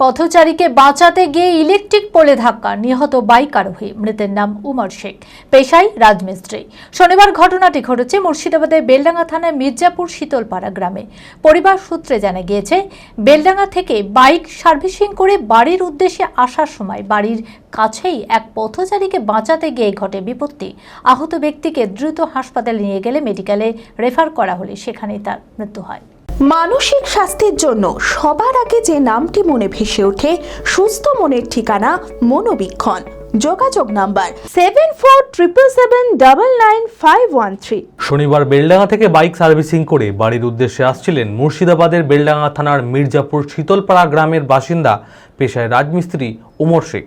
পথচারীকে বাঁচাতে গিয়ে ইলেকট্রিক পোলে ধাক্কা, নিহত বাইক আরোহী, মৃতের নাম উমর শেখ, পেশায় রাজমিস্ত্রি। শনিবার ঘটনাটি ঘটেছে মুর্শিদাবাদের বেলডাঙ্গা থানার মির্জাপুর শীতলপাড়া গ্রামে। পরিবার সূত্রে জানা গিয়েছে, বেলডাঙ্গা থেকে বাইক সার্ভিসিং করে বাড়ির উদ্দেশ্যে আসার সময় বাড়ির কাছেই এক পথচারীকে বাঁচাতে গিয়ে ঘটে বিপত্তি। আহত ব্যক্তিকে দ্রুত হাসপাতালে নিয়ে গেলে মেডিকেলে রেফার করা হলে সেখানেই তার মৃত্যু হয়। মানসিক স্বাস্থ্যের জন্য সবার আগে যে নামটি মনে ভেসে ওঠে, সুস্থ মনের ঠিকানা মনোবীক্ষণ। যোগাযোগ number seven four triple seven double nine five one three শনিবার বেলডাঙ্গা থেকে বাইক সার্ভিসিং করে বাড়ির উদ্দেশ্যে আসছিলেন মুর্শিদাবাদের বেলডাঙ্গা থানার মির্জাপুর শীতলপাড়া গ্রামের বাসিন্দা, পেশায় রাজমিস্ত্রি ওমর শেখ।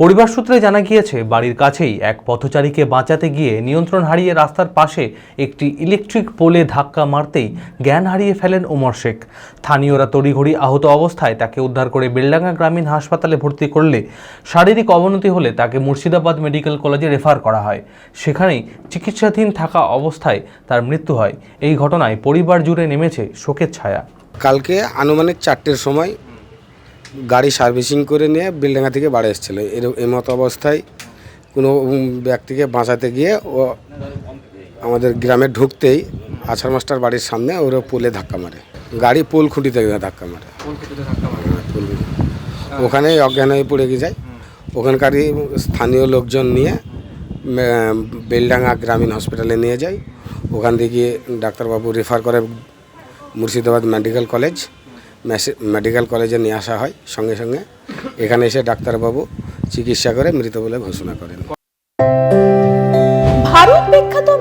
পরিবার সূত্রে জানা গিয়েছে, বাড়ির কাছেই এক পথচারীকে বাঁচাতে গিয়ে নিয়ন্ত্রণ হারিয়ে রাস্তার পাশে একটি ইলেকট্রিক পোলে ধাক্কা মারতেই জ্ঞান হারিয়ে ফেলেন ওমর শেখ। স্থানীয়রা তড়িঘড়ি আহত অবস্থায় তাকে উদ্ধার করে বেলডাঙ্গা গ্রামীণ হাসপাতালে ভর্তি করলে শারীরিক অবনতি হলে তাকে মুর্শিদাবাদ মেডিকেল কলেজে রেফার করা হয়। সেখানেই চিকিৎসাধীন থাকা অবস্থায় তার মৃত্যু হয়। এই ঘটনায় পরিবার জুড়ে নেমেছে শোকের ছায়া। কালকে আনুমানিক চারটের সময় গাড়ি সার্ভিসিং করে নিয়ে বিল্ডাঙ্গা থেকে বাড়ি এসেছিল। এর এই মতো অবস্থায় কোনো ব্যক্তিকে বাঁচাতে গিয়ে ও আমাদের গ্রামে ঢুকতেই আছাড় মাস্টার বাড়ির সামনে ওরা পুলে ধাক্কা মারে। গাড়ি পোল খুঁটিতে ধাক্কা মারে। ওখানেই অজ্ঞান হয়ে পড়ে গিয়ে যায়। ওখানকারই স্থানীয় লোকজন নিয়ে বেলডাঙ্গা গ্রামীণ হসপিটালে নিয়ে যায়। ওখান থেকে ডাক্তারবাবু রেফার করে মুর্শিদাবাদ মেডিকেল কলেজ। মেডিকেল কলেজে নিয়ে আসা হয় সঙ্গে সঙ্গে। এখানে এসে ডাক্তারবাবু চিকিৎসা করে মৃত বলে ঘোষণা করেন।